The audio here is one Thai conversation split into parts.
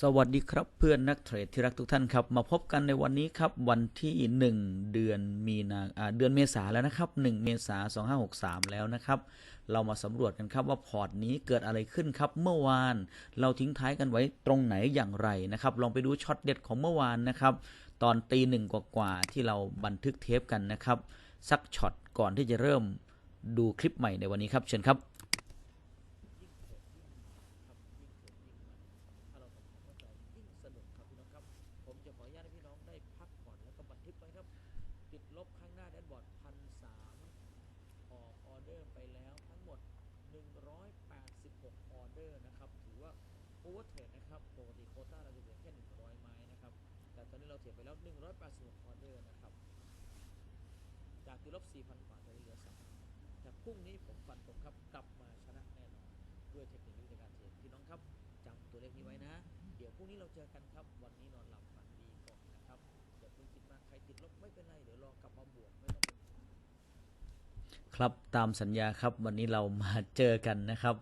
สวัสดีครับเพื่อนนักเทรดที่รักทุกท่านครับ มาพบกันในวันนี้ครับ วันที่ 1 เดือนมีนาเดือนเมษาแล้วนะครับ 1 เมษา2563 แล้วนะครับ เรามาสำรวจกันครับว่าพอร์ตนี้เกิดอะไรขึ้นครับ เมื่อวาน เราทิ้งท้ายกันไว้ตรงไหนอย่างไรนะครับ ลองไปดูช็อตเด็ดของเมื่อวานนะครับ ตอนตีหนึ่งกว่าๆที่เราบันทึกเทปกันนะครับ สักช็อตก่อนที่จะเริ่มดูคลิปใหม่ในวันนี้ครับเชิญครับ ถ้าเราทำความเข้าใจยิ่งสนุกครับพี่น้องครับ ผมจะขออนุญาตให้พี่น้องได้พักผ่อนแล้วก็บันทึกไว้ครับ ติดลบข้างหน้าแดนบอร์ดพันสามออกออเดอร์ไปแล้วทั้งหมด 186 ออเดอร์นะครับ ถือว่าโอเวอร์เทรดนะครับ ปกติโควต้าเราจะเหลือแค่ 100 ไม้นะครับ แต่ตอนนี้เราเทรดไปแล้ว 186 ออเดอร์นะครับ จากติดลบ4,000กว่าตอนนี้เหลือ3แต่พรุ่งนี้ผมฟันตรงครับกลับมาชนะแน่นอนด้วยเทคนิคในการเทรดพี่น้องครับจำตัวเลขนี้ไว้นะ เดี๋ยวพรุ่งนี้เราเจอกันครับ วันนี้นอนหลับฝันดีก่อนนะครับอย่าเพิ่งคิดมากใครติดลบไม่เป็นไรเดี๋ยวรอกลับมาบวกไม่ต้องเป็นห่วงครับตามสัญญาครับวันนี้เรามาเจอกันนะครับ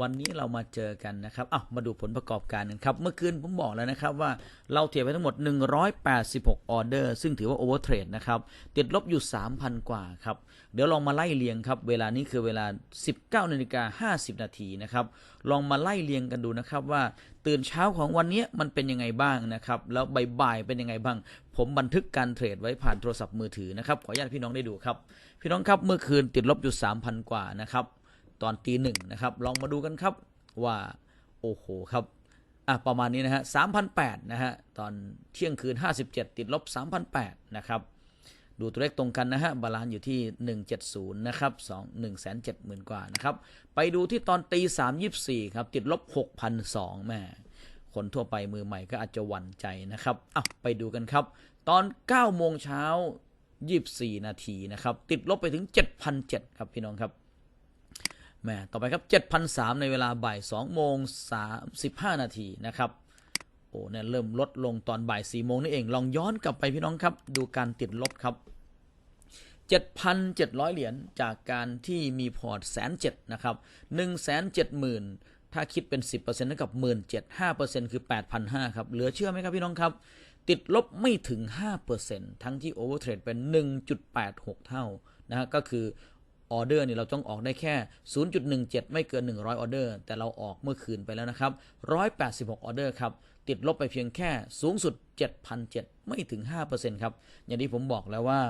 วันนี้เรามาเจอกันนะครับอ้าวมาดูผลประกอบการกันครับ เมื่อคืนผมบอกแล้วนะครับว่าเราเทรดไปทั้งหมด 186 ออเดอร์ ซึ่งถือว่าโอเวอร์เทรดนะครับ ติดลบอยู่ 3,000 กว่าครับ เดี๋ยวลองมาไล่เรียงครับ เวลานี้คือเวลา 19นาฬิกา50 นาทีนะครับ ลองมาไล่เรียงกันดูนะครับว่าตื่นเช้าของวันนี้มันเป็นยังไงบ้างนะครับ แล้วบ่ายๆเป็นยังไงบ้าง ผมบันทึกการเทรดไว้ผ่านโทรศัพท์มือถือนะครับ ขออนุญาตพี่น้องได้ดูครับ พี่น้องครับเมื่อคืนติดลบอยู่ 3,000 กว่านะครับ ตอนตีหนึ่งนะครับ ลองมาดูกันครับว่าโอ้โหครับอะประมาณนี้นะฮะ3,008นแปดนะฮะตอนเที่ยงคืน 57 ติดลบ 3,008นะครับดูตัวเลขตรงกันนะฮะบาลานซ์อยู่ที่ 170 นะครับ2 170,000กว่านะครับ ไปดูที่ตอนตี3 24 ครับ ติดลบ 6,002แม่คนทั่วไปมือใหม่ก็อาจจะหวั่นใจนะครับอะไปดูกันครับ ตอน 9 โมงเช้า 24 นาทีนะครับ ติดลบไปถึง 7,007 ครับพี่น้องครับ แหม่ต่อไปครับ7,003ในเวลาบ่าย2โมง35 นาทีนะครับโอ้เนี่ยเริ่มลดลงตอนบ่าย4โมงนี่เอง ลองย้อนกลับไปพี่น้องครับ ดูการติดลบครับ 7,700 เหรียญจากการที่มีพอร์ตแสนเจ็ดนะครับ170,000 ถ้าคิดเป็น 10%เท่ากับ 17 5%คือ 8,500 ครับ เหลือเชื่อไหมครับพี่น้องครับ ติดลบไม่ถึง 5%ทั้งที่โอเวอร์เทรดเป็น 1.86 เท่านะฮะก็คือ ออเดอร์เนี่ยเราต้องออกได้แค่ 0.17 ไม่เกิน 100 ออเดอร์ แต่เราออกเมื่อคืนไปแล้วนะครับ 186 ออเดอร์ครับ ติดลบไปเพียงแค่สูงสุด7,007ไม่ถึง 5%ครับ อย่างที่ผมบอกแล้วว่า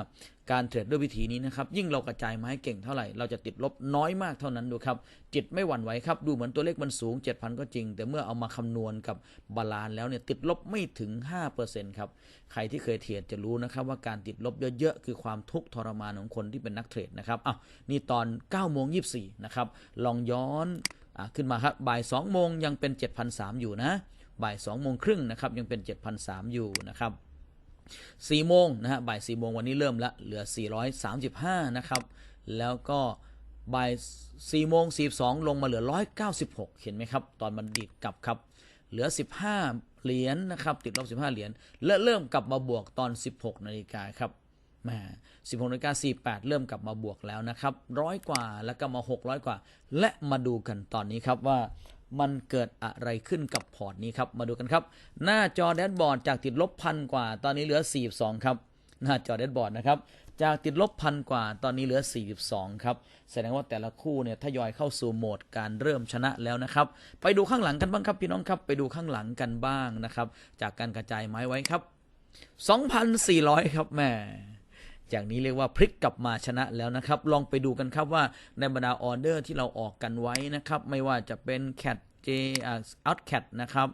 การเทรดด้วยวิธีนี้นะครับ ยิ่งเรากระจายไม้เก่งเท่าไหร่ เราจะติดลบน้อยมากเท่านั้นดูครับ จิตไม่หวั่นไหวครับ ดูเหมือนตัวเลขมันสูง 7,000 ก็จริง แต่เมื่อเอามาคำนวณกับบาลานแล้วเนี่ยติดลบไม่ถึง 5%ครับ ใครที่เคยเทรดจะรู้นะครับว่าการติดลบเยอะๆ คือความทุกข์ทรมานของคนที่เป็นนักเทรดนะครับอ้าวนี่ตอน9โมง24นะครับลองย้อนอขึ้นมาครับบ่าย2โมงยังเป็น7,003อยู่นะ บ่าย2โมงครึ่งนะครับยังเป็น 7,003อยู่นะครับ4โมงนะฮะบ่าย4โมงวันนี้เริ่มละเหลือ 435 นะครับ แล้วก็บ่าย4โมง42 ลงมาเหลือ 196 เห็นไหมครับ ตอนมันดีดกลับครับ เหลือ 15 เหรียญนนะครับ ติดลบ 15 เหรียญและเริ่มกลับมาบวกตอน 16 นาฬิกาครับแหม16นาฬิกา48 เริ่มกลับมาบวกแล้วนะครับร้อยกว่าแล้วก็มา 600 กว่า และมาดูกันตอนนี้ครับว่า มันเกิดอะไรขึ้นกับพอร์ตนี้ครับ มาดูกันครับ หน้าจอแดชบอร์ดจากติดลบพันกว่า ตอนนี้เหลือ 42 ครับ หน้าจอแดชบอร์ดนะครับ จากติดลบพันกว่า ตอนนี้เหลือ 42 ครับ แสดงว่าแต่ละคู่เนี่ยทยอยเข้าสู่โหมดการเริ่มชนะแล้วนะครับ ไปดูข้างหลังกันบ้างครับพี่น้องครับ ไปดูข้างหลังกันบ้างนะครับ จากการกระจายไม้ไว้ครับ 2,400 ครับแม่ อย่างนี้เรียกว่าพลิกกลับมาชนะแล้วนะครับ ลองไปดูกันครับว่าในบรรดาออเดอร์ที่เราออกกันไว้นะครับ ไม่ว่าจะเป็น cat j อ่า out cat นะครับ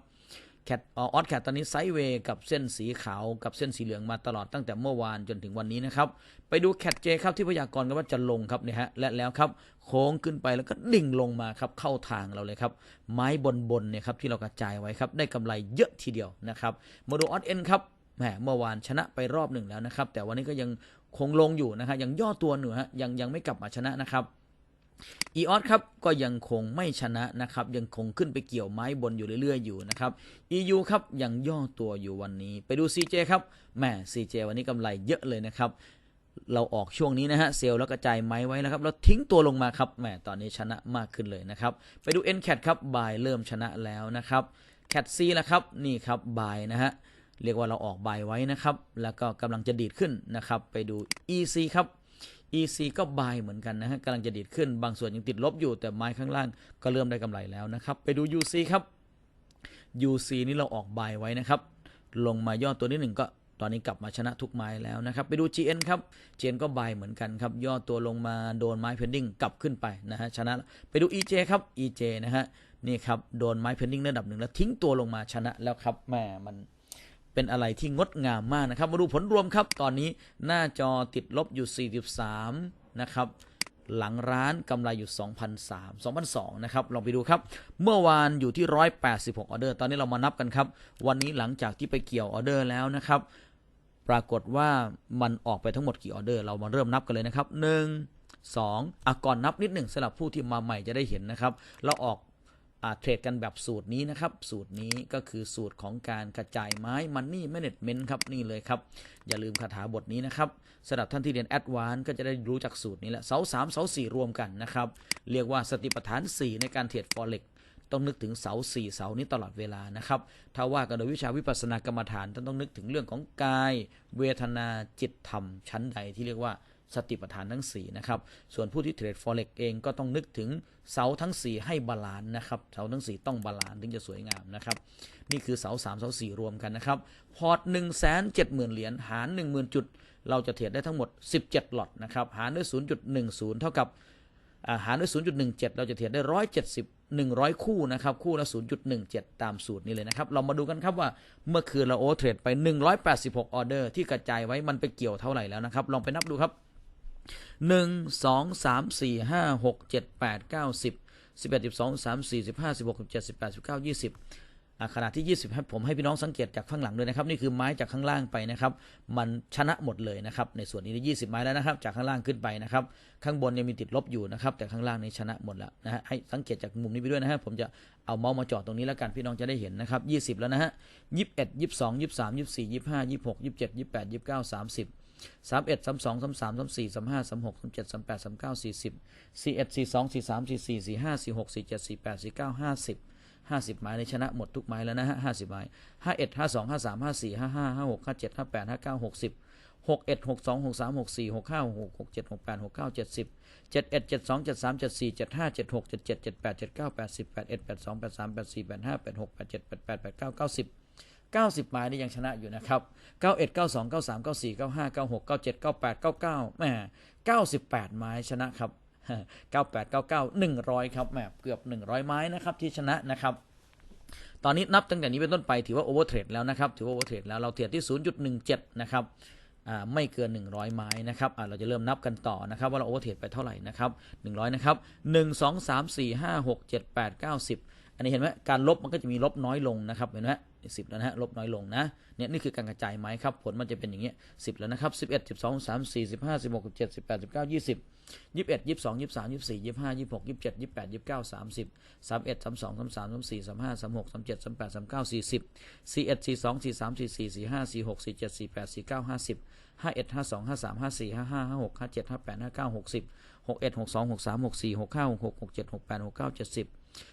cat ออ t cat ตอนนี้ไซด์เวย์กับเส้นสีขาวกับเส้นสีเหลืองมาตลอดตั้งแต่เมื่อวานจนถึงวันนี้นะครับ ไปดู cat j ครับที่พยากรณ์กันว่าจะลงครับเนี่ยฮะและแล้วครับ โค้งขึ้นไปแล้วก็ดิ่งลงมาครับเข้าทางเราเลยครับ ไม้บนบนเนี่ยครับที่เรากระจายไว้ครับ ได้กำไรเยอะทีเดียวนะครับมาดูออ t เอ็นครับแหมเมื่อวานชนะไปรอบหนึ่งแล้วนะครับ แต่วันนี้ก็ยัง คงลงอยู่นะครับยังย่อตัวอยู่ฮะยังยังไม่กลับมาชนะนะครับอีออสครับก็ยังคงไม่ชนะนะครับ ยังคงขึ้นไปเกี่ยวไม้บนอยู่เรื่อยๆอยู่นะครับ EU ครับยังย่อตัวอยู่วันนี้ ไปดู CJ ครับแหม CJ วันนี้กำไรเยอะเลยนะครับ เราออกช่วงนี้นะฮะเซลล์แล้วกระจายไม้ไว้แล้วครับแล้วทิ้งตัวลงมาครับแหมตอนนี้ชนะมากขึ้นเลยนะครับ ไปดู NCAT ครับบายเริ่มชนะแล้วนะครับแคทซีแล้วครับนี่ครับบายนะฮะ เรียกว่าเราออกบายไว้นะครับ แล้วก็กำลังจะดีดขึ้นนะครับ ไปดู EC ครับ EC ก็บายเหมือนกันนะฮะกำลังจะดีดขึ้น บางส่วนยังติดลบอยู่แต่ไม้ข้างล่างก็เริ่มได้กำไรแล้วนะครับ ไปดู UC ครับ UC นี่เราออกบายไว้นะครับ ลงมาย่อตัวนิดหนึ่งก็ตอนนี้กลับมาชนะทุกไม้แล้วนะครับ ไปดู GN ครับ GN ก็บายเหมือนกันครับ ย่อตัวลงมาโดนไม้เพนดิ้งกลับขึ้นไปนะฮะชนะไปดู EJ ครับ EJ นะฮะนี่ครับโดนไม้เพนดิ้งระดับหนึ่งแล้วทิ้งตัวลงมาชนะแล้วครับแหมมัน เป็นอะไรที่งดงามมากนะครับ มาดูผลรวมครับ ตอนนี้หน้าจอติดลบอยู่ 43 นะครับ หลังร้านกำไรอยู่ 2,003 2,002 นะครับ ลองไปดูครับ เมื่อวานอยู่ที่ 186 ออเดอร์ ตอนนี้เรามานับกันครับ วันนี้หลังจากที่ไปเกี่ยวออเดอร์แล้วนะครับ ปรากฏว่ามันออกไปทั้งหมดกี่ออเดอร์ เรามาเริ่มนับกันเลยนะครับ 1 2อะก่อนนับนิดหนึ่งสำหรับผู้ที่มาใหม่จะได้เห็นนะครับ เราออก เทรดกันแบบสูตรนี้นะครับ สูตรนี้ก็คือสูตรของการกระจายไม้มันนี่แมเนจเมนต์ครับนี่เลยครับ อย่าลืมคาถาบทนี้นะครับสำหรับท่านที่เรียนแอดวานก็จะได้รู้จักสูตรนี้แหละเสาสามเสาสี่รวมกันนะครับ เรียกว่าสติปัฏฐาน 4 ในการเทรดฟอเร็กต้องนึกถึงเสาสี่เสานี้ตลอดเวลานะครับ ถ้าว่ากันโดยวิชาวิปัสสนากรรมฐานท่านต้องนึกถึงเรื่องของกาย เวทนาจิตธรรมชั้นใดที่เรียกว่า สติปัฏฐานทั้ง4นะครับส่วนผู้ที่เทรด forex เองก็ต้องนึกถึงเสาทั้ง 4 ให้บาลานซ์นะครับเสาทั้ง 4 ต้องบาลานซ์ถึงจะสวยงามนะครับนี่คือเสา3เสา4 รวมกันนะครับพอร์ต1 7 0 0 0 0เหรียญหาร 10,000 จุด เราจะเทรดได้ทั้งหมด 17 หลอตนะครับหารด้วย 0.10 เท่ากับหารด้วย 0.17 เราจะเทรดได้ 170 100 คู่นะครับ คู่ละ 0.17 ตามสูตรนี้เลยนะครับ เรามาดูกันครับว่าเมื่อคืนเราโอเวอร์เทรดไป 186 ออเดอร์ที่กระจายไว้มันไปเกี่ยวเท่าไหร่แล้วนะครับ ลองไปนับดูครับ หนึ่งสองสามสี่ห้าหกเจ็ดแปดเก้าสิบสิบเอ็ดสิบสองสามสี่สิบห้าสิบหกสิบเจ็ดสิบแปดสิบเก้ายี่สิบขณะที่ 20ครับผมให้พี่น้องสังเกตจากข้างหลังด้วยนะครับ นี่คือไม้จากข้างล่างไปนะครับ มันชนะหมดเลยนะครับ ในส่วนนี้ยี่สิบไม้แล้วนะครับ จากข้างล่างขึ้นไปนะครับ ข้างบนยังมีติดลบอยู่นะครับ แต่ข้างล่างในชนะหมดแล้วนะฮะให้สังเกตจากมุมนี้ไปด้วยนะฮะผมจะเอาเมาส์มาจอดตรงนี้แล้วกันพี่น้องจะได้เห็นนะครับ20 แล้วนะฮะ21 22 23 24 25 26 27 28 29 30 สามเอ็ดสามสองสามสามสามสี่สามห้าสามหกสามเจ็ดสามแปดสามเก้าสี่สิบสี่เอ็ดสี่สองสี่สามสี่สี่สี่ห้าสี่หกสี่เจ็ดสี่แปดสี่เก้าห้าสิบห้าสิบไม้ในชนะหมดทุกไม้แล้วนะฮะห้าสิบไม้ห้าเอ็ดห้าสองห้าสามห้าสี่ห้าห้าห้าหกห้าเจ็ดห้าแปดห้าเก้าหกสิบหกเอ็ดหกสองหกสามหกสี่หกห้าหกหกเจ็ดหกแปดหกเก้าเจ็ดสิบเจ็ดเอ็ดเจ็ดสองเจ็ดสามเจ็ดสี่เจ็ดห้าเจ็ดหกเจ็ดเจ็ดเจ็ดแปดเจ็ดเก้าแปดสิบแปดเอ็ดแปดสองแปดสามแปดสี่แปดห้าแปดหกแปดเจ็ดแปดแปดแปดเก้าเก้าสิบ 90ไม้นี่ยังชนะอยู่นะครับ 91 92 93 94 95 96 97 98 99แหม98ไม้ชนะครับ 98 99 100 ครับแหมเกือบ 100 ไม้นะครับที่ชนะนะครับตอนนี้นับตั้งแต่นี้เป็นต้นไปถือว่าโอเวอร์เทรดแล้วนะครับถือว่าโอเวอร์เทรดแล้วเราเทรดที่ 0.17 นะครับอ่าไม่เกิน 100 ไม้นะครับอ่าเราจะเริ่มนับกันต่อนะครับ ว่าเราโอเวอร์เทรดไปเท่าไหร่นะครับ 100 นะครับ 1 2 3 4 5 6 7 8 9 10 อันนี้เห็นไหมการลบมันก็จะมีลบน้อยลงนะครับเห็นไหมสิบแล้วนะฮะลบน้อยลงนะเนี่ยนี่คือการกระจายไม้ครับผลมันจะเป็นอย่างเงี้ยสิบแล้วนะครับสิบเอ็ดสิบสองสามสี่สิบห้าสิบหกสิบเจ็ดสิบแปดสิบเก้ายี่สิบยี่สิบเอ็ดยี่สิบสองยี่สิบสามยี่สิบสี่ยี่สิบห้ายี่สิบหกยี่สิบเจ็ดยี่สิบแปดยี่สิบเก้าสามสิบสามเอ็ดสามสองสามสามสามสี่สามห้าสามหกสามเจ็ดสามแปดสามเก้าสี่สิบสี่เอ็ดสี่สองสี่สามสี่สี่สี่ห้าสี่หกสี่เจ็ดสี่แปดสี่เก้าห้าสิบห้าเอ็ดห้าสองห้าสามห้าสี่ห้าห้าห้าหกห้าเจ็ดห้าแปดห้าเก้าหกสิบหกเอ็ดหกสองหกสามหกสี่หกห้าหกหกหกเจ็ดหกแปดหกเก้าเจ็ดสิบ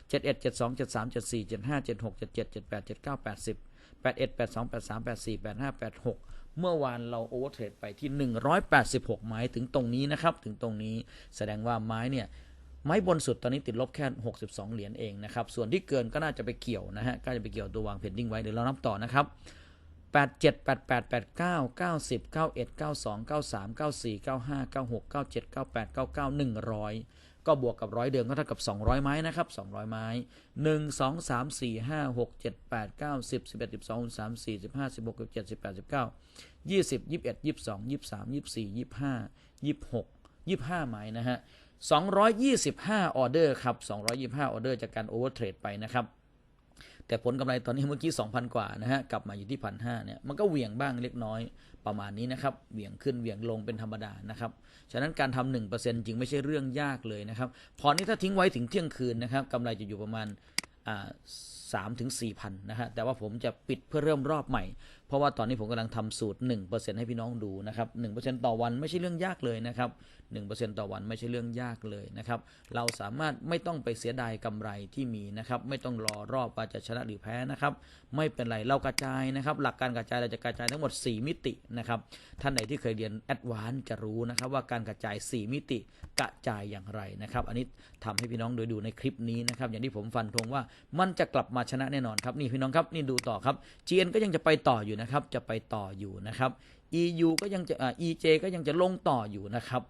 เจ็ดเอ็ดเจ็ดสองเจ็ดสามเจ็ดสี่เจ็ดห้าเจ็ดหกเจ็ดเจ็ดเจ็ดแปดเจ็ดเก้าแปดสิบแปดเอ็ดแปดสองแปดสามแปดสี่แปดห้าแปดหกเมื่อวานเราโอเวอร์เทรดไปที่หนึ่งร้อยแปดสิบหกไม้ถึงตรงนี้นะครับ ถึงตรงนี้แสดงว่าไม้เนี่ยไม้บนสุดตอนนี้ติดลบแค่ 62 เหรียญเองนะครับ ส่วนที่เกินก็น่าจะไปเกี่ยวนะฮะ ก็จะไปเกี่ยวตัววางเพนดิ้งไว้ เดี๋ยวเรานับต่อนะครับ 87 88 89 90 91 92 93 94 95 96 97 98 99 100 ก็บวกกับร้อยเดิมก็เท่ากับ 200 ไม้นะครับ200 ไม้ 1 2 3 4 5 6 7 8 9 10 11 12 13 14 15 16 17 18 19 20 21 22 23 24 25 26 25 ไม้นะฮะ225 ออเดอร์ครับ 225 ออเดอร์จากการโอเวอร์เทรดไปนะครับ แต่ผลกำไรตอนนี้เมื่อกี้ 2,000 กว่านะฮะกลับมาอยู่ที่พันห้าเนี่ยมันก็เหวี่ยงบ้างเล็กน้อยประมาณนี้นะครับเหวี่ยงขึ้นเหวี่ยงลงเป็นธรรมดานะครับฉะนั้นการทำหนึ่งเปอร์เซ็นต์จริงไม่ใช่เรื่องยากเลยนะครับพอนี้ถ้าทิ้งไว้ถึงเที่ยงคืนนะครับกำไรจะอยู่ประมาณอ่า3ถึง4,000นะฮะแต่ว่าผมจะปิดเพื่อเริ่มรอบใหม่ เพราะว่าตอนนี้ผมกำลังทำสูตร 1%ให้พี่น้องดูนะครับ1%ต่อวันไม่ใช่เรื่องยากเลยนะครับ 1%ต่อวันไม่ใช่เรื่องยากเลยนะครับเราสามารถไม่ต้องไปเสียดายกำไรที่มีนะครับไม่ต้องรอรอบว่าจะชนะหรือแพ้นะครับไม่เป็นไรเรากระจายนะครับหลักการกระจายเราจะกระจายทั้งหมด 4 มิตินะครับท่านไหนที่เคยเรียนแอดวานจะรู้นะครับว่าการกระจาย 4 มิติกระจายอย่างไรนะครับอันนี้ทำให้พี่น้องดูดูในคลิปนี้นะครับอย่างที่ผมฟันธงว่ามันจะกลับมาชนะแน่นอนครับนี่พี่น้องครับนี่ดูต่อครับ GN ก็ยังจะไปต่ออยู่นะครับจะไปต่ออยู่นะครับ EU ก็ยังจะอ่า EJ ก็ยังจะลงต่ออยู่นะครับ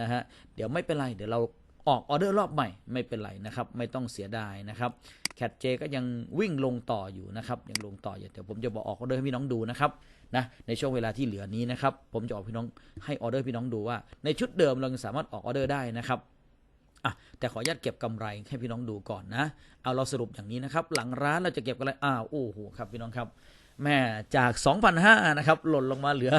นะฮะเดี๋ยวไม่เป็นไร เดี๋ยวเราออกออเดอร์รอบใหม่ไม่เป็นไรนะครับ ไม่ต้องเสียดายนะครับแคทเจก็ยังวิ่งลงต่ออยู่นะครับยังลงต่ออยู่เดี๋ยวผมจะบอกออกออเดอร์ให้พี่น้องดูนะครับนะในช่วงเวลาที่เหลือนี้นะครับ ผมจะออกพี่น้องให้ออเดอร์พี่น้องดูว่า ในชุดเดิมเราสามารถออกออเดอร์ได้นะครับอะแต่ขออนุญาตเก็บกำไรให้พี่น้องดูก่อนนะเอาเราสรุปอย่างนี้นะครับ หลังร้านเราจะเก็บกำไรอ้าวโอ้โหครับพี่น้องครับแม่จาก 2,500นะครับหล่นลงมาเหลือ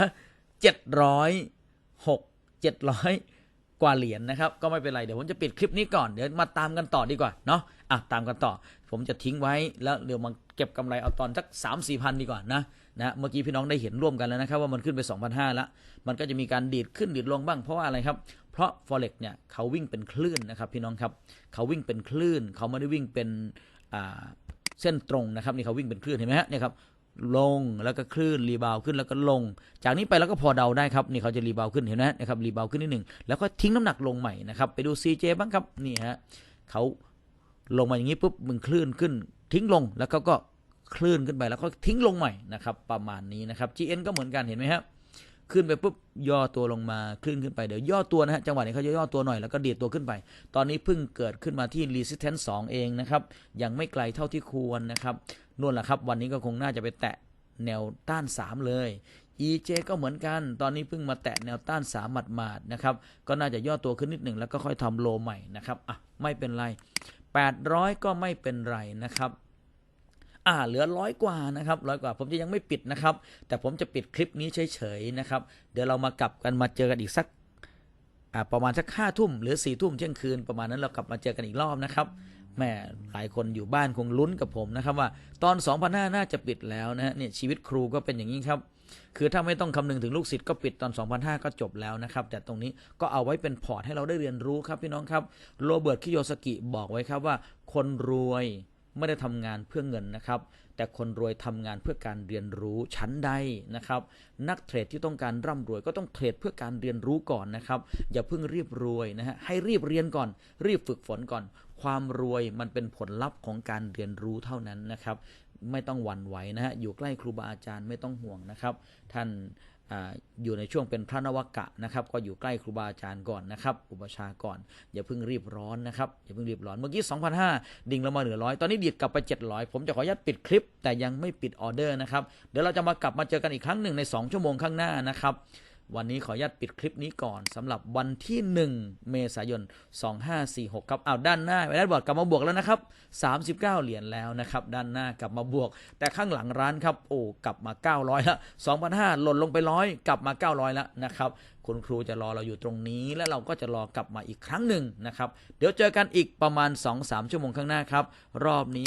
706 700 กว่าเหรียญนะครับ ก็ไม่เป็นไร เดี๋ยวผมจะปิดคลิปนี้ก่อน เดี๋ยวมาตามกันต่อดีกว่าเนาะอะตามกันต่อ ผมจะทิ้งไว้แล้วเดี๋ยวมาเก็บกำไรเอาตอนสัก3 4พันดีกว่านะนะเมื่อกี้พี่น้องได้เห็นร่วมกันแล้วนะครับว่ามันขึ้นไป 2,500แล้วมันก็จะมีการดีดขึ้นดีดลงบ้างเพราะว่าอะไรครับ เพราะ forex เนี่ยเขาวิ่งเป็นคลื่นนะครับพี่น้องครับเขาวิ่งเป็นคลื่น เขาไม่ได้วิ่งเป็นเส้นตรงนะครับนี่เขาวิ่งเป็นคลื่นเห็นไหมฮะเนี่ยครับ ลงแล้วก็คลื่นรีบาวขึ้นแล้วก็ลง จากนี้ไปแล้วก็พอเดาได้ครับนี่เขาจะรีบาวขึ้นเห็นไหมนะครับรีบาวขึ้นนิดหนึ่งแล้วก็ทิ้งน้ำหนักลงใหม่นะครับไปดู CJ บ้างครับนี่ฮะเขาลงมาอย่างนี้ปุ๊บมึงคลื่นขึ้น ทิ้งลงแล้วเขาก็คลื่นขึ้นไปแล้วก็ทิ้งลงใหม่นะครับประมาณนี้นะครับ GN ก็เหมือนกันเห็นไหมครับ ขึ้นไปปุ๊บย่อตัวลงมาคลื่นขึ้นไปเดี๋ยวย่อตัวนะฮะจังหวะนี้เขาจะย่อตัวหน่อยแล้วก็ดีดตัวขึ้นไป ตอนนี้เพิ่งเกิดขึ้นมาที่ resistance 2 เองนะครับยังไม่ไกลเท่าที่ควรนะครับนู่นแหละครับ วันนี้ก็คงน่าจะไปแตะแนวต้าน 3 เลย EJ ก็เหมือนกัน ตอนนี้เพิ่งมาแตะแนวต้าน3หมาดๆนะครับ ก็น่าจะย่อตัวขึ้นนิดหนึ่งแล้วก็ค่อยทำโลใหม่นะครับ อะ ไม่เป็นไร 800 ก็ไม่เป็นไรนะครับ อ่าเหลือร้อยกว่านะครับร้อยกว่าผมจะยังไม่ปิดนะครับ แต่ผมจะปิดคลิปนี้เฉยๆนะครับ เดี๋ยวเรามากลับกันมาเจอกันอีกสักอ่าประมาณสักห้าทุ่มหรือสี่ทุ่มเที่ยงคืนประมาณนั้นเรากลับมาเจอกันอีกรอบนะครับแม่หลายคนอยู่บ้านคงลุ้นกับผมนะครับว่าตอน2 0 0น่าจะปิดแล้วนะเนี่ยชีวิตครูก็เป็นอย่างนี้ครับ คือถ้าไม่ต้องคำนึงถึงลูกศิษย์ก็ปิดตอน2,500ก็จบแล้วนะครับ แต่ตรงนี้ก็เอาไว้เป็นพอร์ตให้เราได้เรียนรู้ครับพี่น้องครับ โรเบิร์ตคิโยสกิบอกไว้ครับว่า คนรวย ไม่ได้ทำงานเพื่อเงินนะครับ แต่คนรวยทำงานเพื่อการเรียนรู้ชั้นใดนะครับ นักเทรดที่ต้องการร่ำรวยก็ต้องเทรดเพื่อการเรียนรู้ก่อนนะครับ อย่าเพิ่งรีบรวยนะฮะให้รีบเรียนก่อน รีบฝึกฝนก่อน ความรวยมันเป็นผลลัพธ์ของการเรียนรู้เท่านั้นนะครับ ไม่ต้องหวั่นไหวนะฮะอยู่ใกล้ครูบาอาจารย์ไม่ต้องห่วงนะครับ ท่าน อยู่ในช่วงเป็นพระนวกะนะครับ ก็อยู่ใกล้ครูบาอาจารย์ก่อนนะครับอุปชาก่อน อย่าเพิ่งรีบร้อนนะครับ อย่าเพิ่งรีบร้อนเมื่อกี้2,005ดิ่งลงมาเหลือร้อยตอนนี้ดีดกลับไป 700 ผมจะขออนุญาตปิดคลิป แต่ยังไม่ปิดออเดอร์นะครับ เดี๋ยวเราจะมากลับมาเจอกันอีกครั้งหนึ่งใน 2 ชั่วโมงข้างหน้านะครับ วันนี้ขออนุญาตปิดคลิปนี้ก่อนสำหรับวันที่ 1 เมษายน 2546 ครับอ้าวด้านหน้าด้านบอร์ดกลับมาบวกแล้วนะครับ 39 เหรียญแล้วนะครับ ด้านหน้ากลับมาบวก แต่ข้างหลังร้านครับโอ้กลับมา 900ล้ว2,500หล่นลงไปร้อยกลับมา 900แล้วนะครับคุณครูจะรอเราอยู่ตรงนี้ และเราก็จะรอกลับมาอีกครั้งหนึ่งนะครับ เดี๋ยวเจอกันอีกประมาณ 2-3 ชั่วโมงข้างหน้าครับ รอบนี้